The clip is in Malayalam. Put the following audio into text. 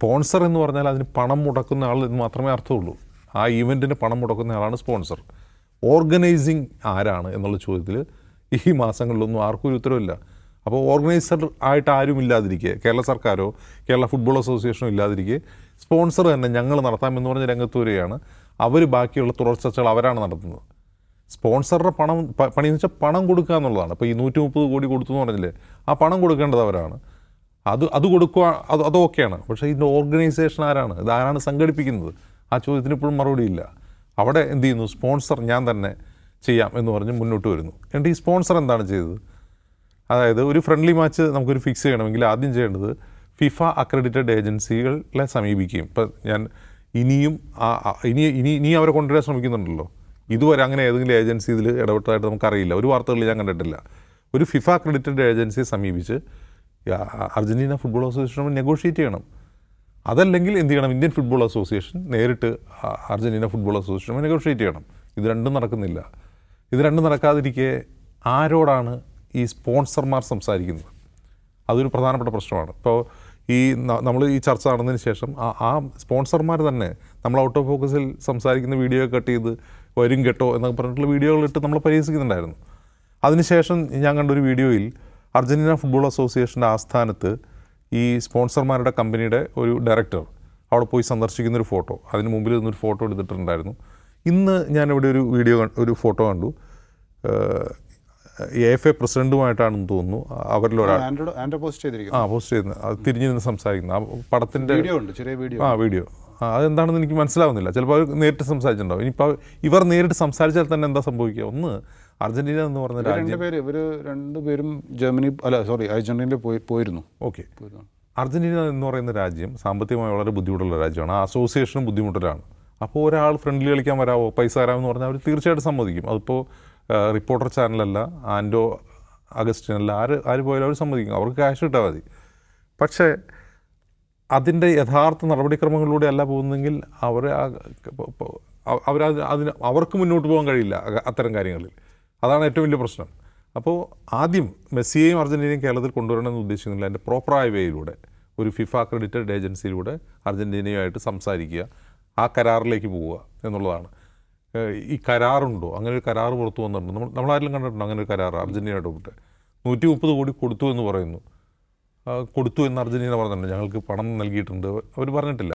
സ്പോൺസർ എന്ന് പറഞ്ഞാൽ അതിന് പണം മുടക്കുന്ന ആൾ എന്ന് മാത്രമേ അർത്ഥമുള്ളൂ. ആ ഈവന്റിന് പണം മുടക്കുന്ന ആളാണ് സ്പോൺസർ. ഓർഗനൈസിങ് ആരാണ് എന്നുള്ള ചോദ്യത്തിൽ ഈ മാസങ്ങളിലൊന്നും ആർക്കും ഒരു ഉത്തരവില്ല. അപ്പോൾ ഓർഗനൈസർ ആയിട്ട് ആരും ഇല്ലാതിരിക്കുക കേരള സർക്കാരോ കേരള ഫുട്ബോൾ അസോസിയേഷനോ ഇല്ലാതിരിക്കുക സ്പോൺസർ തന്നെ ഞങ്ങൾ നടത്താമെന്ന് പറഞ്ഞ രംഗത്ത് വരികയാണ്. അവർ ബാക്കിയുള്ള തുടർ ചർച്ചകൾ അവരാണ് നടത്തുന്നത്. സ്പോൺസറുടെ പണം പണി എന്ന് വെച്ചാൽ പണം കൊടുക്കുക എന്നുള്ളതാണ്. ഇപ്പോൾ ഈ നൂറ്റി മുപ്പത് കോടി കൊടുത്തു എന്ന് പറഞ്ഞില്ലേ? ആ പണം കൊടുക്കേണ്ടത് അവരാണ്. അത് അത് കൊടുക്കുക അത് അത് ഓക്കെയാണ്. പക്ഷേ ഇതിന്റെ ഓർഗനൈസേഷൻ ആരാണ്? ഇത് ആരാണ് സംഘടിപ്പിക്കുന്നത്? ആ ചോദ്യത്തിന് ഇപ്പോഴും മറുപടിയില്ല അവിടെ എന്ത് ചെയ്യുന്നു? സ്പോൺസർ ഞാൻ തന്നെ ചെയ്യാം എന്ന് പറഞ്ഞ് മുന്നോട്ട് വരുന്നു. എന്നിട്ട് ഈ സ്പോൺസർ എന്താണ് ചെയ്തത്? അതായത് ഒരു ഫ്രണ്ട്ലി മാച്ച് നമുക്കൊരു ഫിക്സ് ചെയ്യണമെങ്കിൽ ആദ്യം ചെയ്യേണ്ടത് ഫിഫ അക്രഡിറ്റഡ് ഏജൻസികളെ സമീപിക്കുകയും. ഇപ്പം ഞാൻ ഇനിയും ഇനി ഇനി ഇനി അവരെ കൊണ്ടുവരാൻ ശ്രമിക്കുന്നുണ്ടല്ലോ. ഇതുവരെ അങ്ങനെ ഏതെങ്കിലും ഏജൻസി ഇതിൽ ഇടപെട്ടതായിട്ട് നമുക്കറിയില്ല. ഒരു വാർത്തകളിൽ ഞാൻ കണ്ടിട്ടില്ല. ഒരു ഫിഫ അക്രഡിറ്റഡ് ഏജൻസിയെ സമീപിച്ച് അർജന്റീന ഫുട്ബോൾ അസോസിയേഷനുമായി നെഗോഷിയേറ്റ് ചെയ്യണം. അതല്ലെങ്കിൽ എന്ത് ചെയ്യണം? ഇന്ത്യൻ ഫുട്ബോൾ അസോസിയേഷൻ നേരിട്ട് അർജന്റീന ഫുട്ബോൾ അസോസിയേഷനുമായി നെഗോഷിയേറ്റ് ചെയ്യണം. ഇത് രണ്ടും നടക്കുന്നില്ല. ഇത് രണ്ടും നടക്കാതിരിക്കെ ആരോടാണ് ഈ സ്പോൺസർമാർ സംസാരിക്കുന്നത്? അതൊരു പ്രധാനപ്പെട്ട പ്രശ്നമാണ്. ഇപ്പോൾ ഈ നമ്മൾ ഈ ചർച്ച നടന്നതിന് ശേഷം ആ സ്പോൺസർമാർ തന്നെ നമ്മൾ ഔട്ട് ഓഫ് ഫോക്കസിൽ സംസാരിക്കുന്ന വീഡിയോ കട്ട് ചെയ്ത് വരും കേട്ടോ എന്നൊക്കെ പറഞ്ഞിട്ടുള്ള വീഡിയോകളിട്ട് നമ്മൾ പരിഹസിക്കുന്നുണ്ടായിരുന്നു. അതിനുശേഷം ഞാൻ കണ്ടൊരു വീഡിയോയിൽ അർജന്റീന ഫുട്ബോൾ അസോസിയേഷന്റെ ആസ്ഥാനത്ത് ഈ സ്പോൺസർമാരുടെ കമ്പനിയുടെ ഒരു ഡയറക്ടർ അവിടെ പോയി സന്ദർശിക്കുന്നൊരു ഫോട്ടോ അതിന് മുമ്പിൽ നിന്നൊരു ഫോട്ടോ എടുത്തിട്ടുണ്ടായിരുന്നു. ഇന്ന് ഞാനിവിടെ ഒരു വീഡിയോ ഒരു ഫോട്ടോ കണ്ടു. എ എഫ് എ പ്രസിഡന്റുമായിട്ടാണെന്ന് തോന്നുന്നു. അവരിലൊരാൾ പോസ്റ്റ് ചെയ്തിരിക്കുന്നു. ആ പോസ്റ്റ് ചെയ്യുന്നത് അത് തിരിഞ്ഞിരുന്ന് നിന്ന് സംസാരിക്കുന്നത് ആ പടത്തിന്റെ ആ വീഡിയോ. ആ അതെന്താണെന്ന് എനിക്ക് മനസ്സിലാവുന്നില്ല. ചിലപ്പോൾ അവർ നേരിട്ട് സംസാരിച്ചിട്ടുണ്ടാവും. ഇനിയിപ്പോൾ ഇവർ നേരിട്ട് സംസാരിച്ചാൽ തന്നെ എന്താ സംഭവിക്കുക? ഒന്ന് അർജന്റീന എന്ന് പറഞ്ഞ രണ്ട് രണ്ടുപേര് ഇവർ രണ്ടുപേരും ജർമ്മനി അല്ല സോറി അർജന്റീനയിൽ പോയി പോയിരുന്നു. ഓക്കെ. അർജന്റീന എന്ന് പറയുന്ന രാജ്യം സാമ്പത്തികമായി വളരെ ബുദ്ധിമുട്ടുള്ള രാജ്യമാണ്. ആ അസോസിയേഷനും ബുദ്ധിമുട്ടിലാണ്. അപ്പോൾ ഒരാൾ ഫ്രണ്ട്ലി കളിക്കാൻ വരാമോ പൈസ തരാമെന്ന് പറഞ്ഞാൽ അവർ തീർച്ചയായിട്ടും സമ്മതിക്കും. അതിപ്പോൾ റിപ്പോർട്ടർ ചാനലല്ല ആൻഡോ അഗസ്റ്റിനല്ല ആര് ആര് പോയാലും അവർ സമ്മതിക്കും. അവർക്ക് ക്യാഷ് കിട്ടാൽ മതി. പക്ഷേ അതിന്റെ യഥാർത്ഥ നടപടിക്രമങ്ങളിലൂടെ അല്ല പോകുന്നെങ്കിൽ അവർ അവർ അതിന് അവർക്ക് മുന്നോട്ട് പോകാൻ കഴിയില്ല അത്തരം കാര്യങ്ങളിൽ. അതാണ് ഏറ്റവും വലിയ പ്രശ്നം. അപ്പോൾ ആദ്യം മെസ്സിയെയും അർജന്റീനയും കേരളത്തിൽ കൊണ്ടുവരണമെന്ന് ഉദ്ദേശിക്കുന്നില്ല. അതിന്റെ പ്രോപ്പറായ വേയിലൂടെ ഒരു ഫിഫ ക്രെഡിറ്റഡ് ഏജൻസിയിലൂടെ അർജന്റീനയുമായിട്ട് സംസാരിക്കുക ആ കരാറിലേക്ക് പോവുക എന്നുള്ളതാണ്. ഈ കരാറുണ്ടോ? അങ്ങനെ ഒരു കരാർ പുറത്തു വന്നിട്ടുണ്ട്. നമ്മൾ നമ്മളാരെങ്കിലും കണ്ടിട്ടുണ്ടോ അങ്ങനെ ഒരു കരാർ അർജന്റീനയുടെ കൂട്ട്? നൂറ്റി മുപ്പത് കോടി കൊടുത്തു എന്ന് പറയുന്നു. കൊടുത്തു എന്ന് അർജന്റീന പറഞ്ഞിട്ടുണ്ട്. ഞങ്ങൾക്ക് പണം നൽകിയിട്ടുണ്ട്. അവർ പറഞ്ഞിട്ടില്ല.